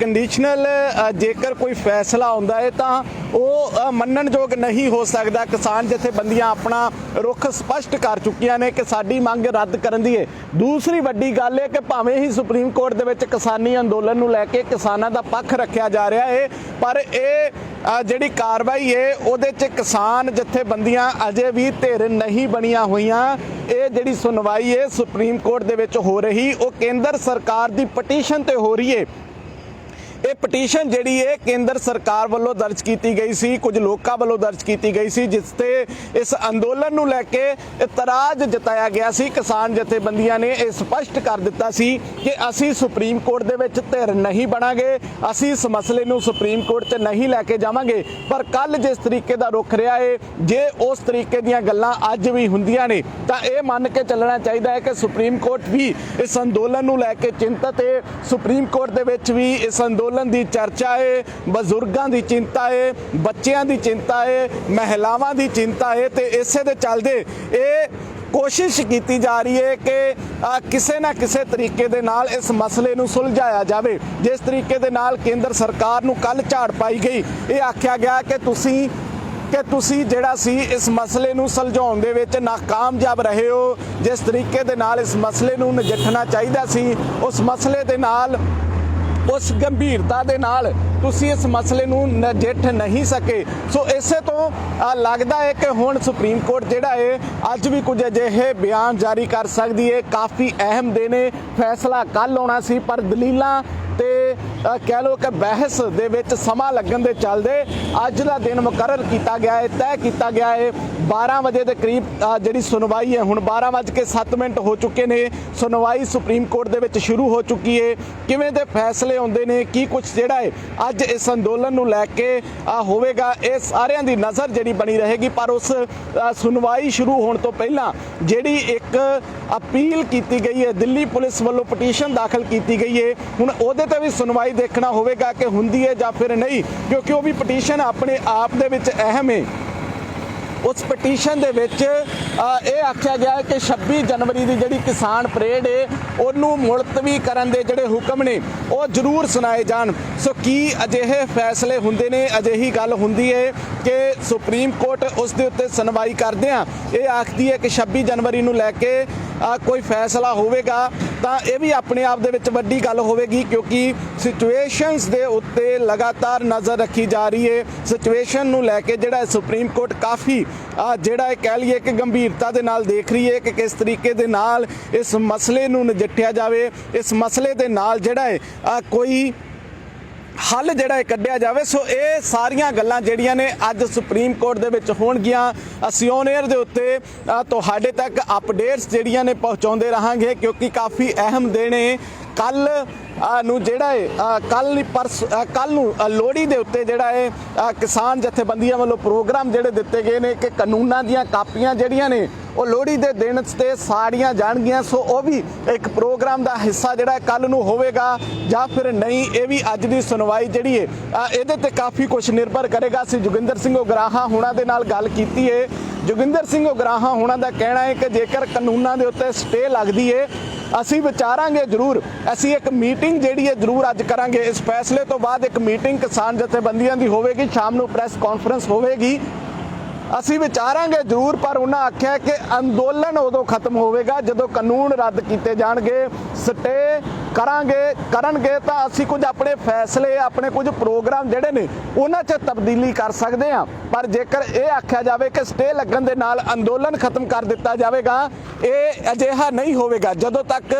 ਕੰਡੀਸ਼ਨਲ ਜੇਕਰ ਕੋਈ ਫੈਸਲਾ ਆਉਂਦਾ ਹੈ, ਤਾਂ ਉਹ ਮੰਨਣਯੋਗ ਨਹੀਂ ਹੋ ਸਕਦਾ। ਕਿਸਾਨ ਜਥੇਬੰਦੀਆਂ ਆਪਣਾ ਰੁਖ ਸਪਸ਼ਟ ਕਰ ਚੁੱਕੀਆਂ ਨੇ ਕਿ ਸਾਡੀ ਮੰਗ ਰੱਦ ਕਰਨ ਦੀ ਹੈ ਦੂਸਰੀ ਵੱਡੀ ਗੱਲ ਹੈ ਕਿ ਭਾਵੇਂ ਹੀ ਸੁਪਰੀਮ ਕੋਰਟ ਦੇ ਵਿੱਚ ਕਿਸਾਨੀ ਅੰਦੋਲਨ ਨੂੰ ਲੈ ਕੇ ਕਿਸਾਨਾਂ ਦਾ ਪੱਖ ਰੱਖਿਆ ਜਾ ਰਿਹਾ ਹੈ ਪਰ ਇਹ ਜਿਹੜੀ ਕਾਰਵਾਈ ਹੈ ਉਹਦੇ 'ਚ ਕਿਸਾਨ ਜਥੇਬੰਦੀਆਂ ਅਜੇ ਵੀ ਧਿਰ ਨਹੀਂ ਬਣੀਆਂ ਹੋਈਆਂ। ਇਹ ਜਿਹੜੀ ਸੁਣਵਾਈ ਹੈ ਸੁਪਰੀਮ ਕੋਰਟ ਦੇ ਵਿੱਚ ਹੋ ਰਹੀ, ਉਹ ਕੇਂਦਰ ਸਰਕਾਰ ਦੀ ਪਟੀਸ਼ਨ ਤੇ ਹੋ ਰਹੀ ਹੈ। ਇਹ ਪਟੀਸ਼ਨ ਜਿਹੜੀ ਹੈ ਕੇਂਦਰ ਸਰਕਾਰ ਵੱਲੋਂ ਦਰਜ ਕੀਤੀ ਗਈ ਸੀ, ਕੁਝ ਲੋਕਾਂ ਵੱਲੋਂ ਦਰਜ ਕੀਤੀ ਗਈ ਸੀ, ਜਿਸ ਤੇ ਇਸ ਅੰਦੋਲਨ ਨੂੰ ਲੈ ਕੇ ਇਤਰਾਜ਼ ਜਤਾਇਆ ਗਿਆ ਸੀ। ਕਿਸਾਨ ਜਥੇਬੰਦੀਆਂ ਨੇ ਇਹ ਸਪਸ਼ਟ ਕਰ ਦਿੱਤਾ ਸੀ ਕਿ ਅਸੀਂ ਸੁਪਰੀਮ ਕੋਰਟ ਦੇ ਵਿੱਚ ਧਿਰ ਨਹੀਂ ਬਣਾਂਗੇ, ਅਸੀਂ ਇਸ ਮਸਲੇ ਨੂੰ ਸੁਪਰੀਮ ਕੋਰਟ 'ਚ ਨਹੀਂ ਲੈ ਕੇ ਜਾਵਾਂਗੇ। ਪਰ ਕੱਲ ਜਿਸ ਤਰੀਕੇ ਦਾ ਰੁਖ ਰਿਹਾ ਹੈ ਜੇ ਉਸ ਤਰੀਕੇ ਦੀਆਂ ਗੱਲਾਂ ਅੱਜ ਵੀ ਹੁੰਦੀਆਂ ਨੇ, ਤਾਂ ਇਹ ਮੰਨ ਕੇ ਚੱਲਣਾ ਚਾਹੀਦਾ ਹੈ ਕਿ ਸੁਪਰੀਮ ਕੋਰਟ ਵੀ ਇਸ ਅੰਦੋਲਨ ਨੂੰ ਲੈ ਕੇ ਚਿੰਤਤ ਹੈ ਸੁਪਰੀਮ ਕੋਰਟ ਦੇ ਵਿੱਚ ਵੀ ਇਸ ਅੰਦੋਲਨ ਦੀ ਚਰਚਾ ਏ, ਬਜ਼ੁਰਗਾਂ ਦੀ ਚਿੰਤਾ ਏ, ਬੱਚਿਆਂ ਦੀ ਚਿੰਤਾ ਏ, ਮਹਿਲਾਵਾਂ ਦੀ ਚਿੰਤਾ ਏ ਤੇ ਇਸੇ ਦੇ ਚੱਲਦੇ ਇਹ ਕੋਸ਼ਿਸ਼ ਕੀਤੀ ਜਾ ਰਹੀ ਹੈ ਕਿ ਕਿਸੇ ਨਾ ਕਿਸੇ ਤਰੀਕੇ ਦੇ ਨਾਲ ਇਸ ਮਸਲੇ ਨੂੰ ਸੁਲਝਾਇਆ ਜਾਵੇ। ਜਿਸ ਤਰੀਕੇ ਦੇ ਨਾਲ ਕੇਂਦਰ ਸਰਕਾਰ ਨੂੰ ਕੱਲ ਝਾੜ ਪਾਈ ਗਈ। ਇਹ ਆਖਿਆ ਗਿਆ ਕਿ ਤੁਸੀਂ ਕਿ ਤੁਸੀਂ ਜਿਹੜਾ ਸੀ ਇਸ ਮਸਲੇ ਨੂੰ ਸੁਲਝਾਉਣ ਦੇ ਵਿੱਚ ਨਾਕਾਮਯਾਬ ਰਹੇ ਹੋ। ਜਿਸ ਤਰੀਕੇ ਦੇ ਨਾਲ ਇਸ ਮਸਲੇ ਨੂੰ ਨਜਿੱਠਣਾ ਚਾਹੀਦਾ ਸੀ, ਉਸ ਮਸਲੇ ਦੇ ਨਾਲ ਉਸ ਗੰਭੀਰਤਾ ਦੇ ਨਾਲ ਤੁਸੀਂ ਇਸ ਮਸਲੇ ਨੂੰ ਨਜਿੱਠ ਨਹੀਂ ਸਕੇ। ਸੋ ਇਸੇ ਤੋਂ ਲੱਗਦਾ ਹੈ ਕਿ ਹੁਣ ਸੁਪਰੀਮ ਕੋਰਟ ਜਿਹੜਾ ਹੈ, ਅੱਜ ਵੀ ਕੁਝ ਅਜਿਹੇ ਬਿਆਨ ਜਾਰੀ ਕਰ ਸਕਦੀ ਹੈ। ਕਾਫੀ ਅਹਿਮ ਦੇ ਨੇ ਫੈਸਲਾ ਕੱਲ ਆਉਣਾ ਸੀ, ਪਰ ਦਲੀਲਾਂ ਤੇ ਕਹਿ ਲੋ ਕਿ ਬਹਿਸ ਦੇ ਵਿੱਚ ਸਮਾਂ ਲੱਗਣ ਦੇ ਚੱਲਦੇ ਅੱਜ ਦਾ ਦਿਨ ਮੁਕਰਰ ਕੀਤਾ ਗਿਆ ਹੈ, ਤੈਅ ਕੀਤਾ ਗਿਆ ਹੈ। 12 ਵਜੇ ਦੇ ਕਰੀਬ ਜਿਹੜੀ ਸੁਣਵਾਈ ਹੈ, ਹੁਣ 12 ਵੱਜ ਕੇ 7 ਮਿੰਟ ਹੋ ਚੁੱਕੇ ਨੇ। ਸੁਣਵਾਈ ਸੁਪਰੀਮ ਕੋਰਟ ਦੇ ਵਿੱਚ ਸ਼ੁਰੂ ਹੋ ਚੁੱਕੀ ਹੈ। ਕਿਵੇਂ ਦੇ ਫੈਸਲੇ ਆਉਂਦੇ ਨੇ, ਕੀ ਕੁਝ ਜਿਹੜਾ ਹੈ, ਅੱਜ ਇਸ ਅੰਦੋਲਨ ਨੂੰ ਲੈ ਕੇ ਹੋਵੇਗਾ, ਇਹ ਸਾਰਿਆਂ ਦੀ ਨਜ਼ਰ ਜਿਹੜੀ ਬਣੀ ਰਹੇਗੀ। ਪਰ ਉਸ ਸੁਣਵਾਈ ਸ਼ੁਰੂ ਹੋਣ ਤੋਂ ਪਹਿਲਾਂ ਜਿਹੜੀ ਇੱਕ ਅਪੀਲ ਕੀਤੀ ਗਈ ਹੈ, ਦਿੱਲੀ ਪੁਲਿਸ ਵੱਲੋਂ ਪਟੀਸ਼ਨ ਦਾਖਲ ਕੀਤੀ ਗਈ ਹੈ। ਹੁਣ ਉਹਦੇ ਤੇ ਵੀ ਸੁਣਵਾਈ ਦੇਖਣਾ ਹੋਵੇਗਾ ਕਿ ਹੁੰਦੀ ਹੈ ਜਾਂ ਫਿਰ ਨਹੀਂ, ਕਿਉਂਕਿ ਉਹ ਵੀ ਪਟੀਸ਼ਨ ਆਪਣੇ ਆਪ ਦੇ ਵਿੱਚ ਅਹਿਮ ਹੈ। ਉਸ ਪਟੀਸ਼ਨ ਦੇ ਵਿੱਚ ਇਹ ਆਖਿਆ ਗਿਆ ਹੈ ਕਿ 26 ਜਨਵਰੀ ਦੀ ਜਿਹੜੀ ਕਿਸਾਨ ਪਰੇਡ ਹੈ, ਉਹਨੂੰ ਮੁਲਤਵੀ ਕਰਨ ਦੇ ਜਿਹੜੇ ਹੁਕਮ ਨੇ, ਉਹ ਜ਼ਰੂਰ ਸੁਣਾਏ ਜਾਣ। ਸੋ ਕੀ ਅਜਿਹੇ ਫੈਸਲੇ ਹੁੰਦੇ ਨੇ? ਅਜਿਹੀ ਗੱਲ ਹੁੰਦੀ ਹੈ ਕਿ ਸੁਪਰੀਮ ਕੋਰਟ ਉਸ ਦੇ ਉੱਤੇ ਸੁਣਵਾਈ ਕਰਦੇ ਆ। ਇਹ ਆਖਦੀ ਹੈ ਕਿ 26 ਜਨਵਰੀ ਨੂੰ ਲੈ ਕੇ ਕੋਈ ਫੈਸਲਾ ਹੋਵੇਗਾ। ਤਾਂ ਇਹ ਵੀ ਆਪਣੇ ਆਪ ਦੇ ਵਿੱਚ ਵੱਡੀ ਗੱਲ ਹੋਵੇਗੀ ਕਿਉਂਕਿ ਸਿਚੁਏਸ਼ਨਸ ਦੇ ਉੱਤੇ ਲਗਾਤਾਰ ਨਜ਼ਰ ਰੱਖੀ ਜਾ ਰਹੀ ਹੈ। ਸਿਚੁਏਸ਼ਨ ਨੂੰ ਲੈ ਕੇ ਜਿਹੜਾ ਹੈ ਸੁਪਰੀਮ ਕੋਰਟ ਕਾਫੀ ਜਿਹੜਾ ਇਹ ਕਹਿ ਲਈਏ ਕਿ ਗੰਭੀਰਤਾ ਦੇ ਨਾਲ ਦੇਖ ਰਹੀ ਹੈ ਕਿ ਕਿਸ ਤਰੀਕੇ ਦੇ ਨਾਲ ਇਸ ਮਸਲੇ ਨੂੰ ਨਜਿੱਠਿਆ ਜਾਵੇ। ਇਸ ਮਸਲੇ ਦੇ ਨਾਲ ਜਿਹੜਾ ਹੈ ਕੋਈ ਹੱਲ ਜਿਹੜਾ ਇਹ ਕੱਢਿਆ ਜਾਵੇ, ਸੋ ਇਹ ਸਾਰੀਆਂ ਗੱਲਾਂ ਜਿਹੜੀਆਂ ਨੇ ਅੱਜ ਸੁਪਰੀਮ ਕੋਰਟ ਦੇ ਵਿੱਚ ਹੋਣਗੀਆਂ। ਅਸੀਂ ਔਨ 에ਅਰ ਦੇ ਉੱਤੇ ਤੁਹਾਡੇ ਤੱਕ ਅਪਡੇਟਸ ਜਿਹੜੀਆਂ ਨੇ ਪਹੁੰਚਾਉਂਦੇ ਰਹਾਂਗੇ, ਕਿਉਂਕਿ ਕਾਫੀ ਅਹਿਮ ਦਿਨ ਹੈ ਕੱਲ ਨੂੰ ਜਿਹੜਾ ਹੈ ਕੱਲ ਪਰਸ ਕੱਲ ਨੂੰ ਅ, ਲੋਹੜੀ ਦੇ ਉੱਤੇ ਜਿਹੜਾ ਹੈ ਕਿਸਾਨ ਜਥੇਬੰਦੀਆਂ ਵੱਲੋਂ ਪ੍ਰੋਗਰਾਮ ਜਿਹੜੇ ਦਿੱਤੇ ਗਏ ਨੇ ਕਿ ਕਾਨੂੰਨਾਂ ਦੀਆਂ ਕਾਪੀਆਂ ਜਿਹੜੀਆਂ ਨੇ ਉਹ ਲੋਹੜੀ ਦੇ ਦਿਨ ਤੇ ਸਾੜੀਆਂ ਜਾਣਗੀਆਂ। ਸੋ ਉਹ ਵੀ ਇੱਕ ਪ੍ਰੋਗਰਾਮ ਦਾ ਹਿੱਸਾ ਜਿਹੜਾ ਕੱਲ ਨੂੰ ਹੋਵੇਗਾ ਜਾਂ ਫਿਰ ਨਹੀਂ ਇਹ ਵੀ ਅੱਜ ਦੀ ਸੁਣਵਾਈ ਜਿਹੜੀ ਹੈ ਇਹਦੇ ਤੇ ਕਾਫੀ ਕੁਝ ਨਿਰਭਰ ਕਰੇਗਾ। ਅਸੀਂ ਜੋਗਿੰਦਰ ਸਿੰਘ ਉਗਰਾਹਾਂ ਹੁਣਾਂ ਦੇ ਨਾਲ ਗੱਲ ਕੀਤੀ ਹੈ ਜੋਗਿੰਦਰ ਸਿੰਘ ਉਗਰਾਹਾਂ ਹੁਣਾਂ ਦਾ ਕਹਿਣਾ ਹੈ ਕਿ ਜੇਕਰ ਕਾਨੂੰਨਾਂ ਦੇ ਉੱਤੇ ਸਟੇ ਲੱਗਦੀ ਹੈ ਅਸੀਂ ਵਿਚਾਰਾਂਗੇ ਜ਼ਰੂਰ। ਅਸੀਂ ਇੱਕ ਮੀਟਿੰਗ ਜਿਹੜੀ ਹੈ ਜ਼ਰੂਰ ਅੱਜ ਕਰਾਂਗੇ। ਇਸ ਫੈਸਲੇ ਤੋਂ ਬਾਅਦ ਇੱਕ ਮੀਟਿੰਗ ਕਿਸਾਨ ਜਥੇਬੰਦੀਆਂ ਦੀ ਹੋਵੇਗੀ, ਸ਼ਾਮ ਨੂੰ ਪ੍ਰੈਸ ਕਾਨਫਰੰਸ ਹੋਵੇਗੀ। ਅਸੀਂ ਵਿਚਾਰਾਂਗੇ ਜ਼ਰੂਰ, ਪਰ ਉਹਨਾਂ ਆਖਿਆ ਕਿ ਅੰਦੋਲਨ ਉਦੋਂ ਖਤਮ ਹੋਵੇਗਾ ਜਦੋਂ ਕਾਨੂੰਨ ਰੱਦ ਕੀਤੇ ਜਾਣਗੇ। ਸਟੇ ਕਰਾਂਗੇ, ਕਰਨਗੇ ਤਾਂ ਅਸੀਂ ਕੁਝ ਆਪਣੇ ਫੈਸਲੇ, ਆਪਣੇ ਕੁਝ ਪ੍ਰੋਗਰਾਮ ਜਿਹੜੇ ਨੇ, ਉਹਨਾਂ 'ਚ ਤਬਦੀਲੀ ਕਰ ਸਕਦੇ ਹਾਂ। ਪਰ ਜੇਕਰ ਇਹ ਆਖਿਆ ਜਾਵੇ ਕਿ ਸਟੇ ਲੱਗਣ ਦੇ ਨਾਲ ਅੰਦੋਲਨ ਖਤਮ ਕਰ ਦਿੱਤਾ ਜਾਵੇਗਾ, ਇਹ ਅਜਿਹਾ ਨਹੀਂ ਹੋਵੇਗਾ। ਜਦੋਂ ਤੱਕ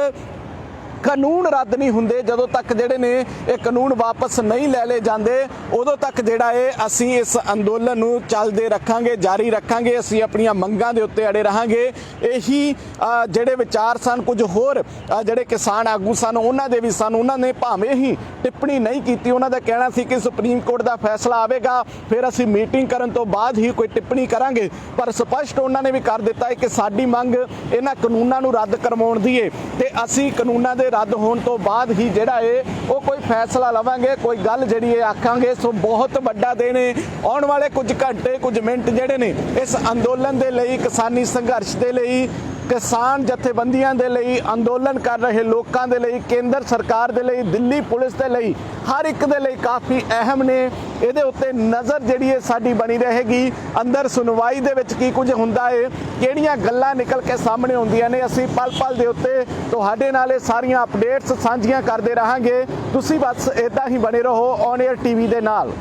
ਕਾਨੂੰਨ ਰੱਦ ਨਹੀਂ ਹੁੰਦੇ। ਜਦੋਂ ਤੱਕ ਜਿਹੜੇ ਨੇ ਇਹ ਕਾਨੂੰਨ ਵਾਪਸ ਨਹੀਂ ਲੈ ਲਏ ਜਾਂਦੇ, ਉਦੋਂ ਤੱਕ ਜਿਹੜਾ ਇਹ ਅਸੀਂ ਇਸ ਅੰਦੋਲਨ ਨੂੰ ਚੱਲਦੇ ਰੱਖਾਂਗੇ, ਜਾਰੀ ਰੱਖਾਂਗੇ, ਅਸੀਂ ਆਪਣੀਆਂ ਮੰਗਾਂ ਦੇ ਉੱਤੇ ਅੜੇ ਰਹਾਂਗੇ। ਇਹੀ ਜਿਹੜੇ ਵਿਚਾਰ ਸਨ, ਕੁਝ ਹੋਰ ਜਿਹੜੇ ਕਿਸਾਨ ਆਗੂ ਸਨ, ਉਹਨਾਂ ਦੇ ਵੀ ਸਨ। ਉਹਨਾਂ ਨੇ ਭਾਵੇਂ ਹੀ ਟਿੱਪਣੀ ਨਹੀਂ ਕੀਤੀ, ਉਹਨਾਂ ਦਾ ਕਹਿਣਾ ਸੀ ਕਿ ਸੁਪਰੀਮ ਕੋਰਟ ਦਾ ਫੈਸਲਾ ਆਵੇਗਾ, ਫਿਰ ਅਸੀਂ ਮੀਟਿੰਗ ਕਰਨ ਤੋਂ ਬਾਅਦ ਹੀ ਕੋਈ ਟਿੱਪਣੀ ਕਰਾਂਗੇ। ਪਰ ਸਪਸ਼ਟ ਉਹਨਾਂ ਨੇ ਵੀ ਕਰ ਦਿੱਤਾ ਹੈ ਕਿ ਸਾਡੀ ਮੰਗ ਇਹਨਾਂ ਕਾਨੂੰਨਾਂ ਨੂੰ ਰੱਦ ਕਰਵਾਉਣ ਦੀ ਏ। ਤੇ ਅਸੀਂ ਕਾਨੂੰਨਾਂ ਦੇ ਰੱਦ ਹੋਣ ਤੋਂ ਬਾਅਦ ਹੀ ਜਿਹੜਾ ਏ, ਉਹ ਕੋਈ ਫੈਸਲਾ ਲਵਾਂਗੇ, ਕੋਈ ਗੱਲ ਜਿਹੜੀ ਏ ਆਖਾਂਗੇ। ਸੋ ਬਹੁਤ ਵੱਡਾ ਦਿਨ ਏ। ਆਉਣ ਵਾਲੇ ਕੁਝ ਘੰਟੇ, ਕੁਝ ਮਿੰਟ ਜਿਹੜੇ ਨੇ, ਇਸ ਅੰਦੋਲਨ ਦੇ ਲਈ, ਕਿਸਾਨੀ ਸੰਘਰਸ਼ ਦੇ ਲਈ ਕਿਸਾਨ ਜਥੇਬੰਦੀਆਂ ਦੇ ਲਈ ਅੰਦੋਲਨ ਕਰ ਰਹੇ ਲੋਕਾਂ ਦੇ ਲਈ, ਕੇਂਦਰ ਸਰਕਾਰ ਦੇ ਲਈ, ਦਿੱਲੀ ਪੁਲਿਸ ਦੇ ਲਈ ਹਰ ਇੱਕ ਦੇ ਲਈ ਕਾਫੀ ਅਹਿਮ ਨੇ। ਇਹਦੇ ਉੱਤੇ ਨਜ਼ਰ ਜਿਹੜੀ ਹੈ ਸਾਡੀ ਬਣੀ ਰਹੇਗੀ। ਅੰਦਰ ਸੁਣਵਾਈ ਦੇ ਵਿੱਚ ਕੀ ਕੁਝ ਹੁੰਦਾ ਹੈ, ਕਿਹੜੀਆਂ ਗੱਲਾਂ ਨਿਕਲ ਕੇ ਸਾਹਮਣੇ ਆਉਂਦੀਆਂ ਨੇ, ਅਸੀਂ ਪਲ ਪਲ ਦੇ ਉੱਤੇ ਤੁਹਾਡੇ ਨਾਲ ਇਹ ਸਾਰੀਆਂ ਅਪਡੇਟਸ ਸਾਂਝੀਆਂ ਕਰਦੇ ਰਹਾਂਗੇ। ਤੁਸੀਂ ਬਸ ਇਦਾਂ ਹੀ ਬਣੇ ਰਹੋ ਔਨ 에ਅਰ ਟੀਵੀ ਦੇ ਨਾਲ।